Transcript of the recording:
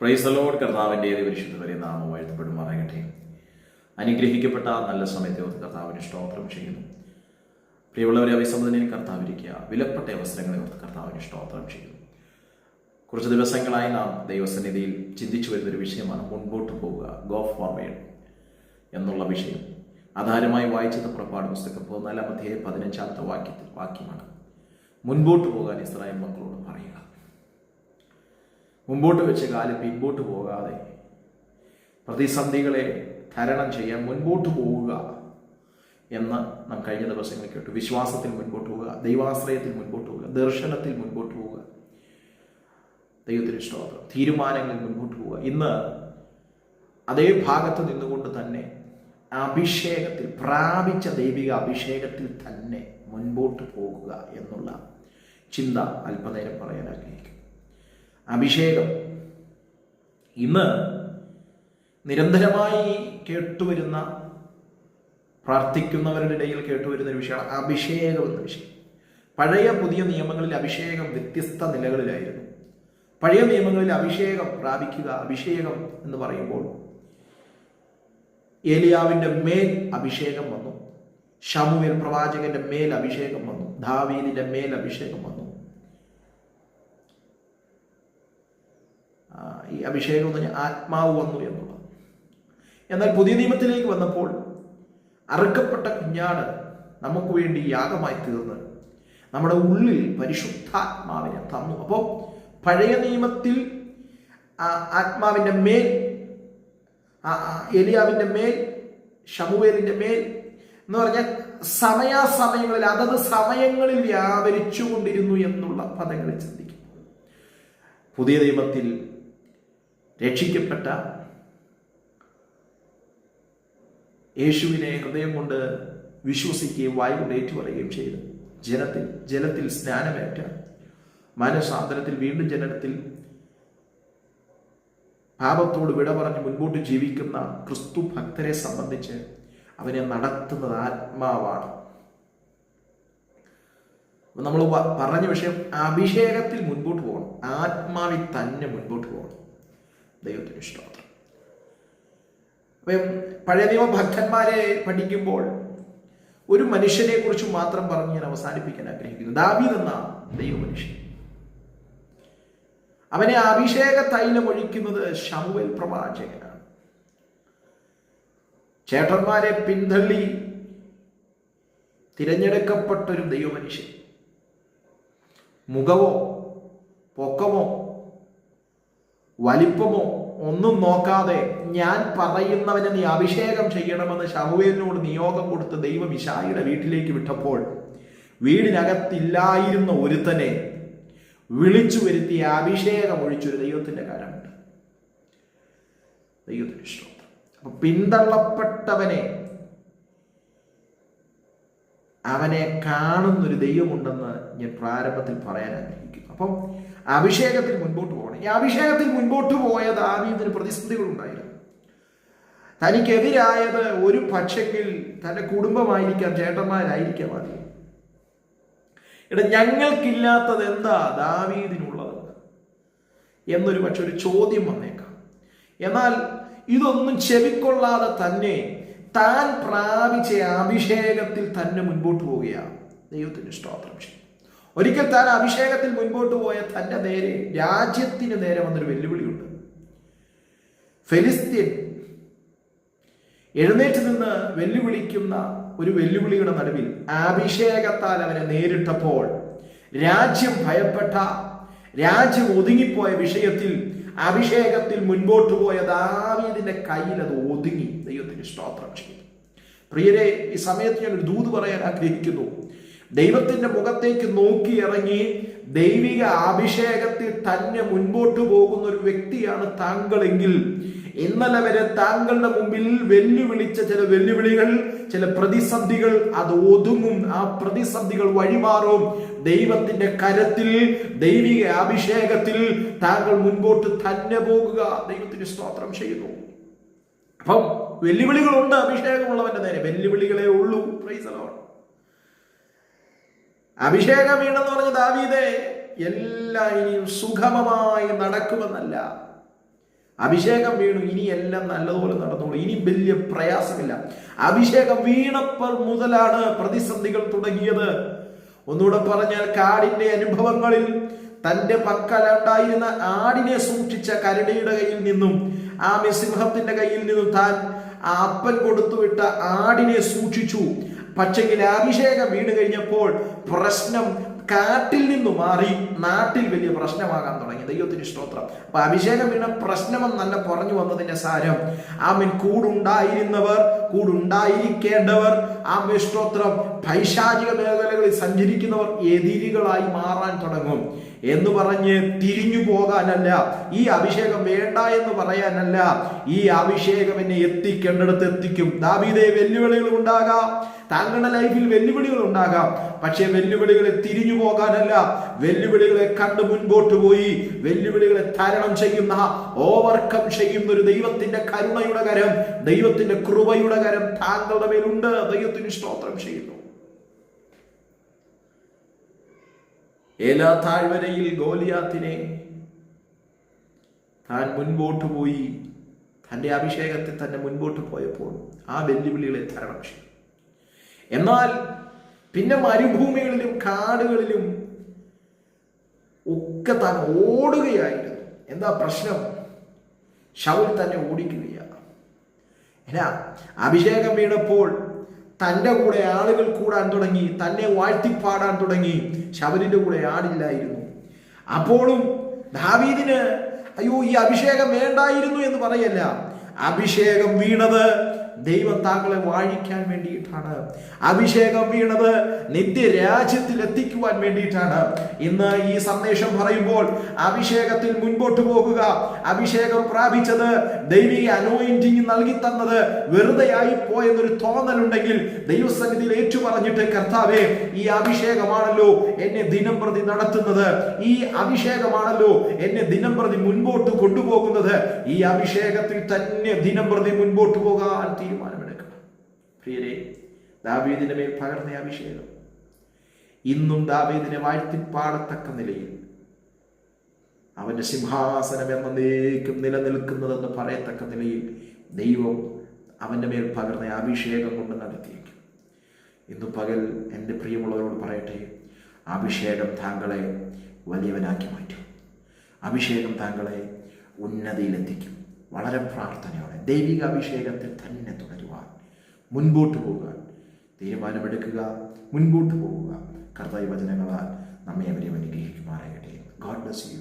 പ്രൈസലോട് കർത്താവിന്റെ ഏത് പരിശുദ്ധ വരെ നാമം വാഴ്ത്തപ്പെടുമാറാകട്ടെ അനുഗ്രഹിക്കപ്പെട്ട നല്ല സമയത്തെ ഓർത്ത് കർത്താവിന് സ്തോത്രം ചെയ്യുന്നു. പ്രിയമുള്ളവരെ അഭിസംബന്ധനയിൽ കർത്താവിരിക്കുക. വിലപ്പെട്ട അവസരങ്ങളെ ഓർത്ത് കർത്താവിന് സ്തോത്രം ചെയ്യുന്നു. കുറച്ച് ദിവസങ്ങളായി നാം ദൈവസന്നിധിയിൽ ചിന്തിച്ചു വരുന്നൊരു വിഷയമാണ് മുൻപോട്ട് പോവുക ഗോ ഫോർവേഡ് എന്നുള്ള വിഷയം. ആധാരമായി വായിച്ചത് പുറപ്പാട് പുസ്തകം പതിനാലാം അധ്യായം പതിനഞ്ചാമത്തെ വാക്യത്തിൽ വാക്യമാണ്. മുൻപോട്ട് പോകാൻ ഇസ്രായേൽ മക്കളോട് മുമ്പോട്ട് വെച്ച് കാൽ പിൻപോട്ട് പോകാതെ പ്രതിസന്ധികളെ തരണം ചെയ്യാൻ മുൻപോട്ട് പോവുക എന്ന് നാം കഴിഞ്ഞ ദിവസങ്ങളിൽ കേട്ടു. വിശ്വാസത്തിൽ മുൻപോട്ട് പോവുക ദൈവാശ്രയത്തിൽ മുൻപോട്ട് പോവുക ദർശനത്തിൽ മുൻപോട്ട് പോവുക. ദൈവത്തിന് സ്തോത്രം. തീരുമാനങ്ങളിൽ മുൻപോട്ട് പോവുക. ഇന്ന് അതേ ഭാഗത്ത് നിന്നുകൊണ്ട് തന്നെ അഭിഷേകത്തിൽ പ്രാപിച്ച ദൈവിക അഭിഷേകത്തിൽ തന്നെ മുൻപോട്ട് പോകുക എന്നുള്ള ചിന്ത അല്പനേരം പറയാൻ ആഗ്രഹിക്കും അഭിഷേകം. ഇന്ന് നിരന്തരമായി കേട്ടുവരുന്ന പ്രാർത്ഥിക്കുന്നവരുടെ ഇടയിൽ കേട്ടുവരുന്ന ഒരു വിഷയമാണ് അഭിഷേകം എന്ന വിഷയം. പഴയ പുതിയ നിയമങ്ങളിൽ അഭിഷേകം വ്യത്യസ്ത നിലകളിലായിരുന്നു. പഴയ നിയമങ്ങളിൽ അഭിഷേകം പ്രാപിക്കുക അഭിഷേകം എന്ന് പറയുമ്പോൾ ഏലിയാവിന്റെ മേൽ അഭിഷേകം വന്നു ഷമുവേൽ പ്രവാചകന്റെ മേൽ അഭിഷേകം വന്നു ദാവീദിന്റെ മേൽ അഭിഷേകം വന്നു ആ, ഈ അഭിഷേകം എന്ന് പറഞ്ഞാൽ ആത്മാവ് വന്നു എന്നുള്ളത്. എന്നാൽ പുതിയ നിയമത്തിലേക്ക് വന്നപ്പോൾ അറുക്കപ്പെട്ട കുഞ്ഞാട് നമുക്ക് വേണ്ടി യാഗമായി തീർന്ന് നമ്മുടെ ഉള്ളിൽ പരിശുദ്ധാത്മാവിനെ തന്നു. അപ്പോൾ പഴയ നിയമത്തിൽ ആത്മാവിന്റെ മേൽ ആ മേൽ ഷമുവേലിന്റെ മേൽ എന്ന് പറഞ്ഞാൽ സമയാസമയങ്ങളിൽ അതത് സമയങ്ങളിൽ വ്യാപരിച്ചു കൊണ്ടിരുന്നു എന്നുള്ള പദങ്ങളിൽ ചിന്തിക്കും. പുതിയ നിയമത്തിൽ രക്ഷിക്കപ്പെട്ട യേശുവിനെ ഹൃദയം കൊണ്ട് വിശ്വസിക്കുകയും വായു കൊണ്ട് ഏറ്റുപറയുകയും ചെയ്തു. ജനത്തിൽ ജലത്തിൽ സ്നാനമേറ്റ മനസാന്തരത്തിൽ വീണ്ടും ജനനത്തിൽ പാപത്തോട് വിട പറഞ്ഞ് മുൻപോട്ട് ജീവിക്കുന്ന ക്രിസ്തു ഭക്തരെ സംബന്ധിച്ച് അവനെ നടത്തുന്നത് ആത്മാവാണ്. നമ്മൾ പറഞ്ഞ വിഷയം അഭിഷേകത്തിൽ മുൻപോട്ട് പോകണം. ആത്മാവിൽ തന്നെ മുൻപോട്ട് പോകണം. ദൈവത്തിന് അപ്പം പഴയ നിയമ ഭക്തന്മാരെ പഠിക്കുമ്പോൾ ഒരു മനുഷ്യനെ കുറിച്ച് മാത്രം പറഞ്ഞ് ഞാൻ അവസാനിപ്പിക്കാൻ ആഗ്രഹിക്കുന്നു. ദാവീദ് എന്ന ദൈവമനുഷ്യൻ. അവനെ അഭിഷേക തൈലം ഒഴിക്കുന്നത് ശമുവൽ പ്രവാചകനാണ്. ചേട്ടന്മാരെ പിന്തള്ളി തിരഞ്ഞെടുക്കപ്പെട്ടൊരു ദൈവമനുഷ്യൻ. മുഖമോ പൊക്കമോ വലിപ്പമോ ഒന്നും നോക്കാതെ ഞാൻ പറയുന്നവനെ നീ അഭിഷേകം ചെയ്യണമെന്ന് ഷമുവേലിനോട് നിയോഗം കൊടുത്ത് ദൈവം ഇഷായിയുടെ വീട്ടിലേക്ക് വിട്ടപ്പോൾ വീടിനകത്തില്ലായിരുന്ന ഒരുത്തനെ വിളിച്ചു വരുത്തിയ അഭിഷേകം ഒഴിച്ചൊരു ദൈവത്തിന്റെ കാര്യമുണ്ട് ദൈവത്തിന് ഇഷ്ടം അപ്പൊ പിന്തള്ളപ്പെട്ടവനെ അവനെ കാണുന്നൊരു ദൈവമുണ്ടെന്ന് ഞാൻ പ്രാരംഭത്തിൽ പറയാൻ ആഗ്രഹിക്കുന്നു. അപ്പം അഭിഷേകത്തിൽ മുൻപോട്ട് പോകണം. ഈ അഭിഷേകത്തിൽ മുൻപോട്ട് പോയ ദാവീദിന് പ്രതിസന്ധികൾ ഉണ്ടായിരുന്നു തനിക്കെതിരായത് ഒരു പക്ഷെങ്കിൽ തന്റെ കുടുംബമായിരിക്കാം ചേട്ടന്മാരായിരിക്കാം അധികം ഇട ഞങ്ങൾക്കില്ലാത്തത് എന്താ ദാവീദിനുള്ളത്? എന്നൊരു പക്ഷെ ഒരു ചോദ്യം വന്നേക്കാം. എന്നാൽ ഇതൊന്നും ചെവിക്കൊള്ളാതെ തന്നെ താൻ പ്രാപിച്ച അഭിഷേകത്തിൽ തന്നെ മുൻപോട്ട് പോവുകയാണ്. ദൈവത്തിന്റെ സ്തോത്രം ചെയ്യും. ഒരിക്കൽ താൻ അഭിഷേകത്തിൽ മുൻപോട്ട് പോയ തന്റെ നേരെ രാജ്യത്തിന് നേരെ വന്നൊരു വെല്ലുവിളിയുണ്ട്. ഫെലിസ്തീൻ എഴുന്നേറ്റ് നിന്ന് വെല്ലുവിളിക്കുന്ന ഒരു വെല്ലുവിളിയുടെ നടുവിൽ അഭിഷേകത്താൽ അവനെ നേരിട്ടപ്പോൾ രാജ്യം ഭയപ്പെട്ട രാജ്യം ഒതുങ്ങിപ്പോയ വിഷയത്തിൽ അഭിഷേകത്തിൽ മുൻപോട്ട് പോയ ദാവീദിന്റെ കയ്യിൽ അത് ഒതുങ്ങി ദൈവത്തിന് സ്തോത്രം ചെയ്തു. പ്രിയരെ ഈ സമയത്ത് ഞാൻ ഒരു ദൂത് പറയാൻ ആഗ്രഹിക്കുന്നു. ദൈവത്തിന്റെ മുഖത്തേക്ക് നോക്കി ഇറങ്ങി ദൈവിക അഭിഷേകത്തിൽ തന്നെ മുൻപോട്ട് പോകുന്ന ഒരു വ്യക്തിയാണ് താങ്കളെങ്കിൽ. ഇന്നലെ വരെ താങ്കളുടെ മുമ്പിൽ വെല്ലുവിളിച്ച ചില വെല്ലുവിളികൾ ചില പ്രതിസന്ധികൾ അത് ഒതുങ്ങും. ആ പ്രതിസന്ധികൾ വഴിമാറും. ദൈവത്തിന്റെ കരത്തിൽ ദൈവിക അഭിഷേകത്തിൽ താങ്കൾ മുൻപോട്ട് തന്നെ പോകുക. ദൈവത്തിന് സ്തോത്രം ചെയ്യുന്നു. അപ്പം വെല്ലുവിളികളുണ്ട് അഭിഷേകമുള്ളവന്റെ നേരെ. വെല്ലുവിളികളെ ഉള്ളൂ. പ്രൈസ് അലോൺ അഭിഷേകം വീണെന്ന് പറഞ്ഞ ദാവീദേ എല്ലാം ഇനിയും സുഗമമായി നടക്കുമെന്നല്ല. അഭിഷേകം വീണു ഇനി എല്ലാം നല്ലതുപോലെ നടന്നോളൂ. ഇനി വലിയ പ്രയാസമില്ല. അഭിഷേകം വീണപ്പോൾ മുതലാണ് പ്രതിസന്ധികൾ തുടങ്ങിയത്. ഒന്നുകൂടെ പറഞ്ഞാൽ കാടിന്റെ അനുഭവങ്ങളിൽ തന്റെ പക്കലുണ്ടായിരുന്ന ആടിനെ സൂക്ഷിച്ച കരടിയുടെ കയ്യിൽ നിന്നും ആ സിംഹത്തിന്റെ കയ്യിൽ നിന്നും താൻ ആ അപ്പൻ കൊടുത്തുവിട്ട ആടിനെ സൂക്ഷിച്ചു. പക്ഷെങ്കിൽ അഭിഷേകം വീണ് കഴിഞ്ഞപ്പോൾ പ്രശ്നം കാട്ടിൽ നിന്ന് മാറി നാട്ടിൽ വലിയ പ്രശ്നമാകാൻ തുടങ്ങി. ദൈവത്തിന് സ്തോത്രം. അപ്പൊ അഭിഷേകം വീണ പ്രശ്നമെന്നല്ല പറഞ്ഞു വന്നതിന്റെ സാരം ആമിൻ കൂടുണ്ടായിരുന്നവർ കൂടുണ്ടായിരിക്കേണ്ടവർ ആമേ സ്തോത്രം. പൈശാചിക മേഖലകളിൽ സഞ്ചരിക്കുന്നവർ എതിരികളായി മാറാൻ തുടങ്ങും. എന്ന് പറഞ്ഞ് തിരിഞ്ഞു പോകാനല്ല ഈ അഭിഷേകം വേണ്ട എന്ന് പറയാനല്ല ഈ അഭിഷേകം എന്നെ എത്തിക്കേണ്ടിടത്ത് എത്തിക്കും. ദാവീദെ വെല്ലുവിളികൾ ഉണ്ടാകാം. താങ്കളുടെ ലൈഫിൽ വെല്ലുവിളികൾ ഉണ്ടാകാം. പക്ഷേ വെല്ലുവിളികളെ തിരിഞ്ഞു പോകാനല്ല വെല്ലുവിളികളെ കണ്ട് മുൻപോട്ട് പോയി വെല്ലുവിളികളെ തരണം ചെയ്യുന്ന ഓവർകം ചെയ്യുന്ന ഒരു ദൈവത്തിന്റെ കരുണയുടെ കരം ദൈവത്തിന്റെ കൃപയുടെ കരം താങ്കളുടെ മേലുണ്ട്. ദൈവത്തിന് സ്തോത്രം ചെയ്യുന്നു. ഏലാ താഴ്വരയിൽ ഗോലിയാത്തിനെ താൻ മുൻപോട്ട് പോയി തന്റെ അഭിഷേകത്തിൽ തന്നെ മുൻപോട്ട് പോയപ്പോൾ ആ വെല്ലുവിളികളെ തരണം ചെയ്തു. എന്നാൽ പിന്നെ മരുഭൂമികളിലും കാടുകളിലും ഒക്കെ താൻ ഓടുകയായിരുന്നു. എന്താ പ്രശ്നം? ഷൗൽ തന്നെ ഓടിക്കുകയാണ്. എന്നാ അഭിഷേകം വീണപ്പോൾ തന്റെ കൂടെ ആളുകൾ കൂടാൻ തുടങ്ങി തന്നെ വാഴ്ത്തിപ്പാടാൻ തുടങ്ങി. ശബരിന്റെ കൂടെ ആടില്ലായിരുന്നു. അപ്പോഴും ദാവീദിന് അയ്യോ ഈ അഭിഷേകം വേണ്ടായിരുന്നു എന്ന് പറയല്ല. അഭിഷേകം വീണത് ദൈവം താങ്കളെ വാഴിക്കാൻ വേണ്ടിയിട്ടാണ്. അഭിഷേകം വീണത് നിത്യരാജ്യത്തിൽ എത്തിക്കുവാൻ വേണ്ടിയിട്ടാണ്. ഇന്ന് ഈ സന്ദേശം പറയുമ്പോൾ അഭിഷേകത്തിൽ മുൻപോട്ട് പോകുക. അഭിഷേകം പ്രാപിച്ചത് ദൈവിക അനോയിന്റിങ് നൽകി തന്നത് വെറുതെയായി പോയെന്നൊരു തോന്നലുണ്ടെങ്കിൽ ദൈവസന്നിധിയിൽ ഏറ്റു പറഞ്ഞിട്ട് കർത്താവേ ഈ അഭിഷേകമാണല്ലോ എന്നെ ദിനം പ്രതി നടത്തുന്നത്. ഈ അഭിഷേകമാണല്ലോ എന്നെ ദിനം പ്രതി മുൻപോട്ട് കൊണ്ടുപോകുന്നത്. ഈ അഭിഷേകത്തിൽ തന്നെ ദിനം പ്രതി മുൻപോട്ട് പോകാൻ തീരുമാനമെടുക്കണം പ്രിയരെ ദാവീദിന്റെ മേൽ പകർന്ന അഭിഷേകം ഇന്നും ദാവീദിനെ വാഴ്ത്തിപ്പാടത്തക്ക നിലയിൽ അവന്റെ സിംഹാസനം എന്നേക്കും നിലനിൽക്കുന്നതെന്ന് പറയത്തക്ക നിലയിൽ ദൈവം അവന്റെ മേൽ പകർന്ന അഭിഷേകം കൊണ്ട് നടത്തിയേക്കും ഇന്ന് പകൽ എന്റെ പ്രിയമുള്ളവരോട് പറയട്ടെ അഭിഷേകം താങ്കളെ വലിയവനാക്കി മാറ്റും. അഭിഷേകം താങ്കളെ ഉന്നതിയിലെത്തിക്കും. വളരെ പ്രാർത്ഥനയോടെ ദൈവിക അഭിഷേകത്തിൽ തന്നെ തുടരുവാൻ മുൻപോട്ട് പോകുവാൻ തീരുമാനമെടുക്കുക മുൻപോട്ട് പോവുക കർത്തവ്യ വചനങ്ങളാൽ നമ്മെ അവരെ അനുഗ്രഹിക്കുമാറാകട്ടെ. God bless you